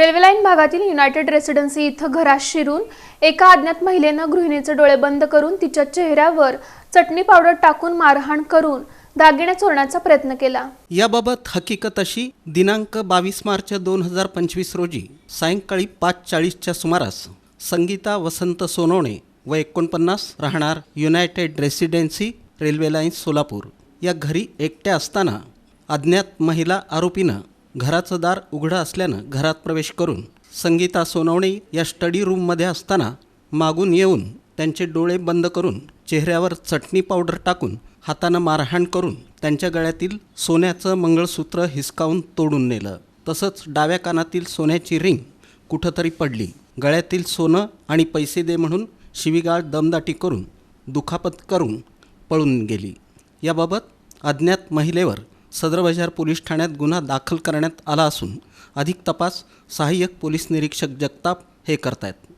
Railway line भागातील united residency इथं घरात शिरून एका अज्ञात महिलेनं गृहिणीचे डोळे बंद करून तिच्या चेहऱ्यावर चटणी पावडर टाकून मारहाण करून दागिने चोरण्याचा प्रयत्न केला. याबाबत हकीकत अशी दिनांक बावीस मार्च दोन हजार पंचवीस रोजी सायंकाळी पाच चाळीसच्या सुमारास संगीता वसंत सोनवणे व एकोणपन्नास राहणार united residency railway line Solapur या घरी एकट्या असताना अज्ञात महिला आरोपीनं घराचं दार उघडं असल्यानं घरात प्रवेश करून संगीता सोनवणे या स्टडी रूममध्ये असताना मागून येऊन त्यांचे डोळे बंद करून चेहऱ्यावर चटणी पावडर टाकून हातानं मारहाण करून त्यांच्या गळ्यातील सोन्याचं मंगळसूत्र हिसकावून तोडून नेलं. तसंच डाव्या कानातील सोन्याची रिंग कुठंतरी पडली. गळ्यातील सोनं आणि पैसे दे म्हणून शिवीगाळ दमदाटी करून दुखापत करून पळून गेली. याबाबत अज्ञात महिलेवर सदर बाजार पोलीस ठाण्यात गुन्हा दाखल करण्यात आला असून अधिक तपास सहाय्यक पोलीस निरीक्षक जगताप हे करतायत.